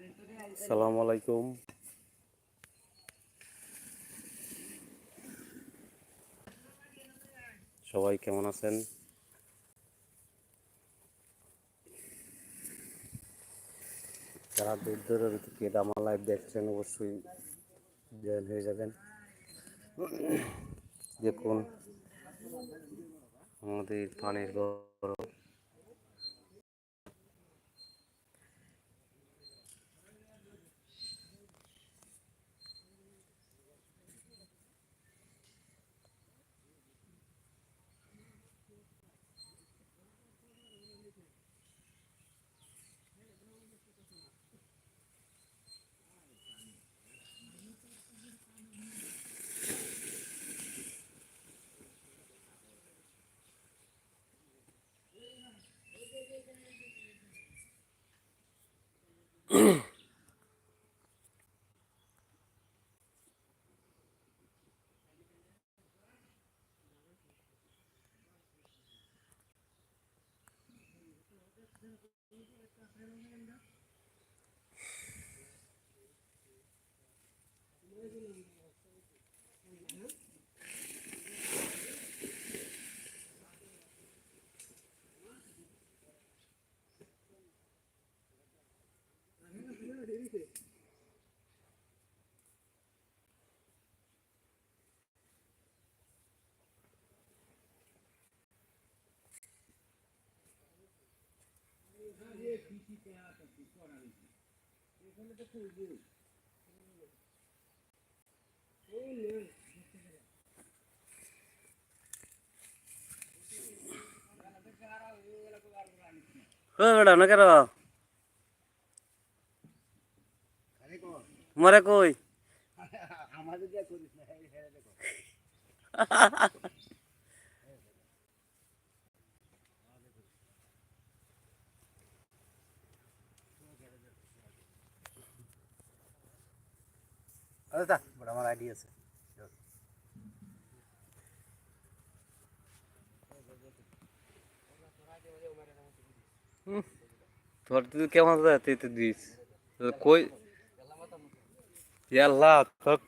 আসসালামু আলাইকুম সবাই কেমন আছেন? যারা দূর দূরের থেকে আমার লাইভ দেখছেন, অবশ্যই জয়েন হয়ে যাবেন। দেখুন, আমাদের পানির বড় ও বেটা না কেন মরে কই আমাদের যা করিস না বড় আমার আইডি আছে। তোর তুই কেমন তুই তো দিস। কই ইয়াল্লা, তোর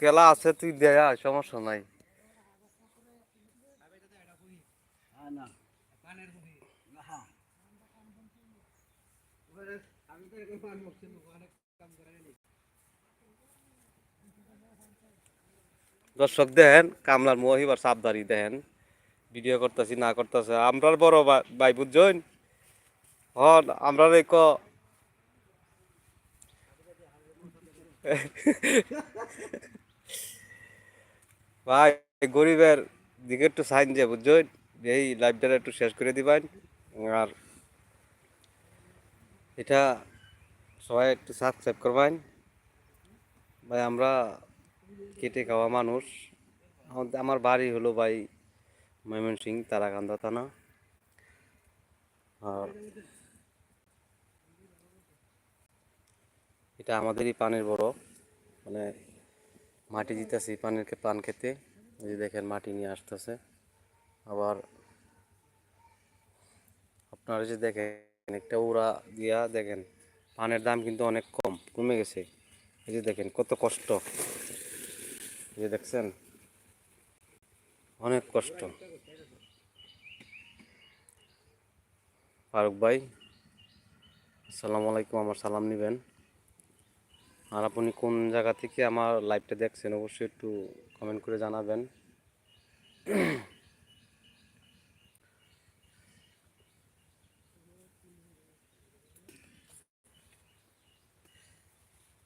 কেলা আছে, তুই দেয়া, সমস্যা নাই। দর্শক দেখেন, কামলার মহিবার সাবধারি দেখেন। ভিডিও করতেছি, না করতেছে। আমরার বড় ভাই- বুঝছেন? হন আমরা রে ক ভাই, গরিবের দিকে একটু সাইন যে বুঝছেন? এই লাইফটা একটু শেষ করে দিবেন। আর এটা সবাই একটু সাবস্ক্রাইব করবেন। ভাই, আমরা কেটে খাওয়া মানুষ। আমার বাড়ি হলো ভাই ময়মনসিং, তারাকান্দা থানা। আর এটা আমাদেরই পানির বড়। মানে মাটি দিতেছি পানির পান খেতে। এই যে দেখেন মাটি নিয়ে আসতেছে। আবার আপনারা যে দেখেন, একটা উড়া দিয়া দেখেন, পানের দাম কিন্তু অনেক কম, কমে গেছে। এই যে দেখেন কত কষ্ট। যে দেখছেন? অনেক কষ্ট। ফারুক ভাই, আসসালামু আলাইকুম, আমার সালাম নেবেন। আর আপনি কোন জায়গা থেকে আমার লাইভটা দেখছেন, অবশ্যই একটু কমেন্ট করে জানাবেন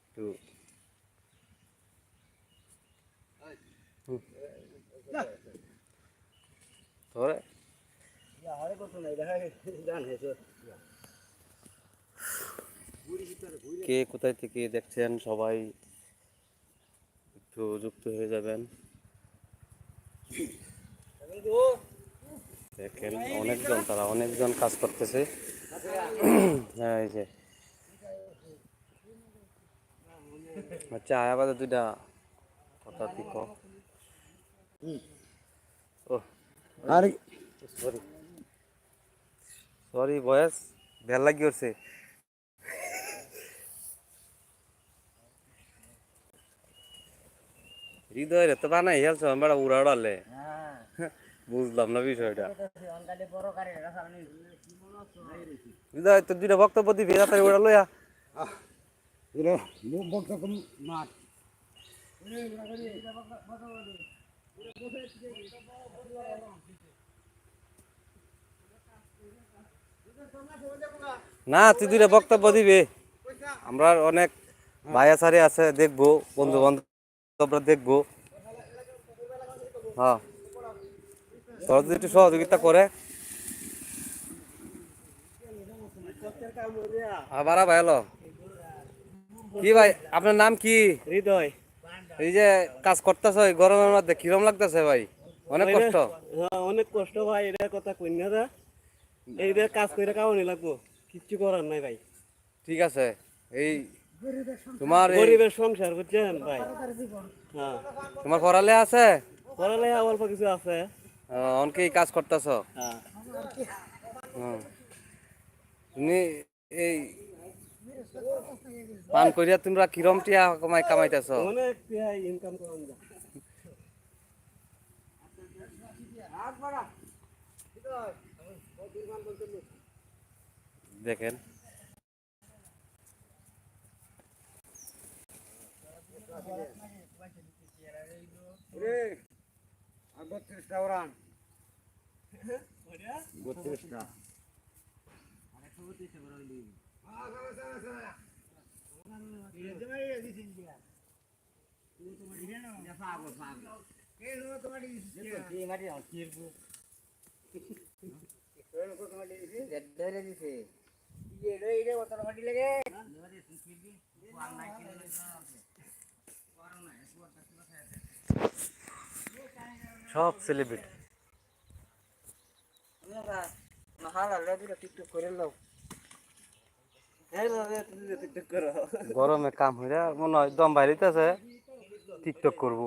একটু ধরে। কে কোথায় থেকে দেখছেন সবাই? একটু যুক্ত হয়ে যাবেন। দেখেন অনেকজন তারা অনেকজন কাজ করতেছে। হ্যাঁ এই যে। আচ্ছা আয়া বাদে দুইটা। কথা তুই ক ও আর সরি সরি বয়স ভালো লাগি করছে হৃদয়ের তো বানাই হেলছো আমরা উড়া বুঝলাম না বিষয়টা। হৃদয় তো দুইটা বক্তব্য দিবি রাতারি উড়া লইয়া। বক্তব্য মাঠ। না তুই দুইটা বক্তব্য দিবি। আমরা অনেক ভাই আচারি আছে দেখব বন্ধু বান্ধবরা দেখব। হ্যাঁ। তোরা যদি একটু সহযোগিতা করে। আবার হলো কি ভাই আপনার নাম কি? হৃদয়। এই যে কাজ করতেছ গরমের মধ্যে কিরম লাগতেছে ভাই? অনেক কষ্ট। হ্যাঁ অনেক কষ্ট ভাই এটার কথা কই দা কাজ করে কাউনি লাগবো। কিচ্ছু করার নাই ভাই। ঠিক আছে। এই তোমার গরিবের সংসার বুঝছেন ভাই? হ্যাঁ। তোমার পড়ালে আছে? পড়ালেখা অল্প কিছু আছে। অনকে এই কাজ করতেছ? হ্যাঁ। তুমি এই পান করিয়া তোমরা কিরম টিয়া কমাই কামাইতেছ? অনেক ইনকাম করান যায়। দেখেন রে আর বত্রিশটা ওরান বত্রিশটা ধরে দিছে এলো এইরে কত মাটি লাগে সব সেলিব্রিটি গরমে কাম হইরা মনে হয় দম বাইরিতেছে টিকটক করব।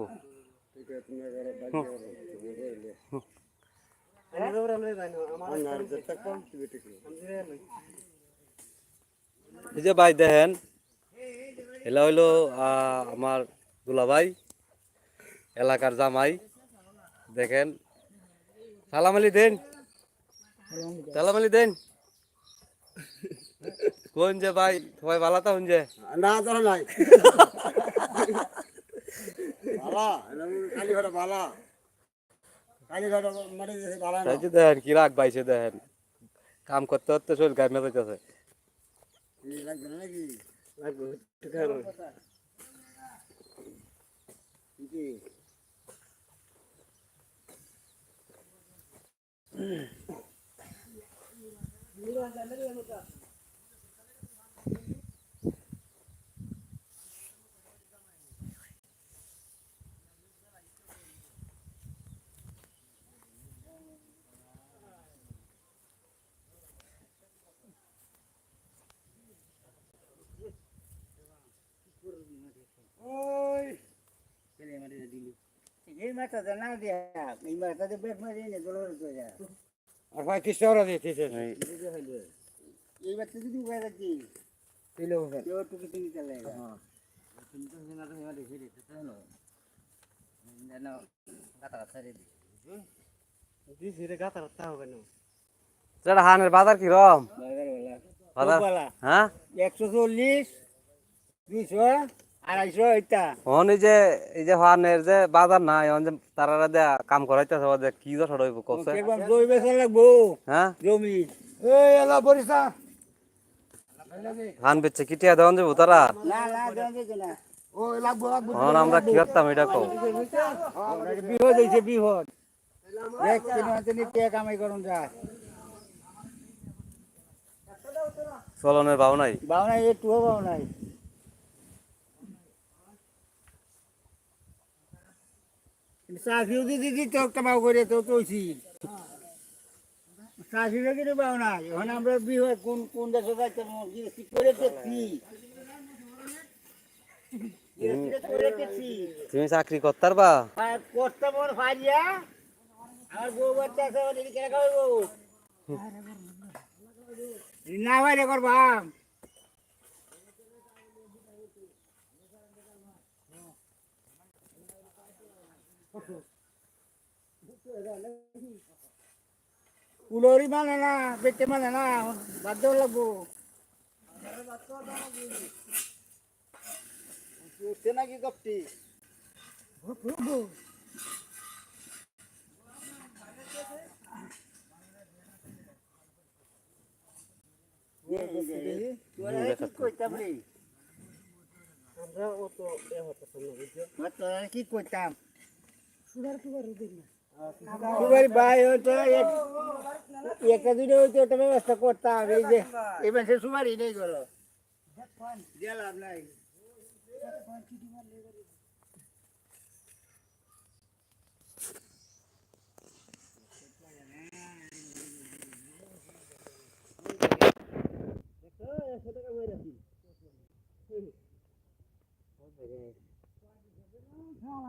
এই যে ভাই দেখেন এলা হইল আমার দুলাভাই এলাকার জামাই দেখেন। সালাম আলী দেন সালাম আলী দেন কোন যে ভাই সবাই ভালো তো যে। না তোরা নাই। কালী ঘরে বালা কালী ঘরে মারি দিয়েছে বালা না। তাই যে দেখেন কি রাগ পাইছে দেখেন। কাম করতে করতে শরীর গায়ে মেজাইতেছে কি? লাগবে না নাকি লাগবে টিকটক করো। কি ওই মাথা না দিয়া এই মাথা দিয়ে ব্রেক মারি নে দলর তো যা আর ভাই ত্রিশটা ওরা দিয়েছে এই বাচ্চা যদি উপায় রাখি তিলে হবে কেউ টুকি টুকি চলে তুমি তো সিনা তো হিমালি ফিরে তো না যেন কাটা ছাড়ি দি দিছি রে গাতার তা হবে না যেটা হানের বাজার কি রম বাজার বাজার? হ্যাঁ? একশো চল্লিশ দুইশো। এটা হন এই যে এই যে হানের যে বাজার নাই হন যে তারা দেয়া কাম করাইতেছে কি বেচা লাগবো। হ্যাঁ? জমি। এই এলা বরিসা ধান বেচছে কি টিয়া দেওয়ান যাব তারা? না না দেওয়া যেত না। ও লাগবো লাগবো। হন আমরা কি করতাম এটা কও। বিহদ হয়েছে বিহদ এক তিন হাতে নিতে কামাই করুন যায়। চলনের ভাও নাই? বাউ নাই একটুও বাউ নাই। চাষিও যদি দিত কামাও করে তো তৈছি চাষিরও কিন্তু বাউ নাই। এখন আমরা বিহদ কোন কোন দেশে যাইতে কি করে দেখছি। তুমি চাকরি করতার বা? কষ্ট মোর ফারিয়া আমার বউ বাচ্চা আছে ওদের কেন খাওয়াবো না বাইরে করবাম। উলরি মানে না বেটে মানে না বাধ্য লাগবো উঠছে নাকি কপটি? কি করতাম সুগার ভাই ওটা একটা দুটো হইতে ওটা ব্যবস্থা করতাম এই যে এই মাসে সুমারি নেই গেল। লাভ নাই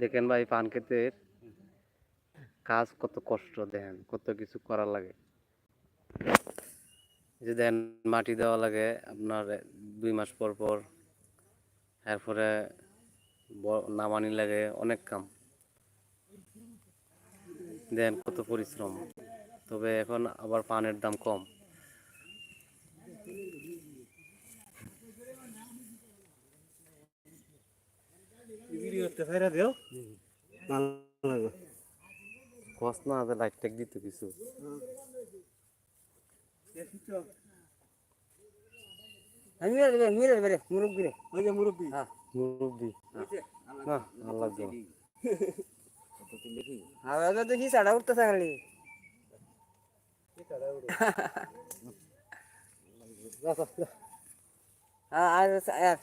দেখেন ভাই পান ক্ষেতের কাজ কত কষ্ট দেখেন কত কিছু করা লাগে। যে দেন মাটি দেওয়া লাগে আপনার দুই মাস পর পর, এরপরে নামানি লাগে অনেক কাম। দেন কত পরিশ্রম, তবে এখন আবার পানের দাম কম। ভিডিওতে ফেরা দিও। ভালো লাগবে কস না লাইট টেক দিত কিছু। আমি মিলে দেবে মিলে দেবে মুরব্বী রে। ওই যে মুরব্বী। মুরব্বি। না ভালো লাগবে। হাওয়া দেখি সাড়া উঠতেছে খালি। হ্যাঁ আর আর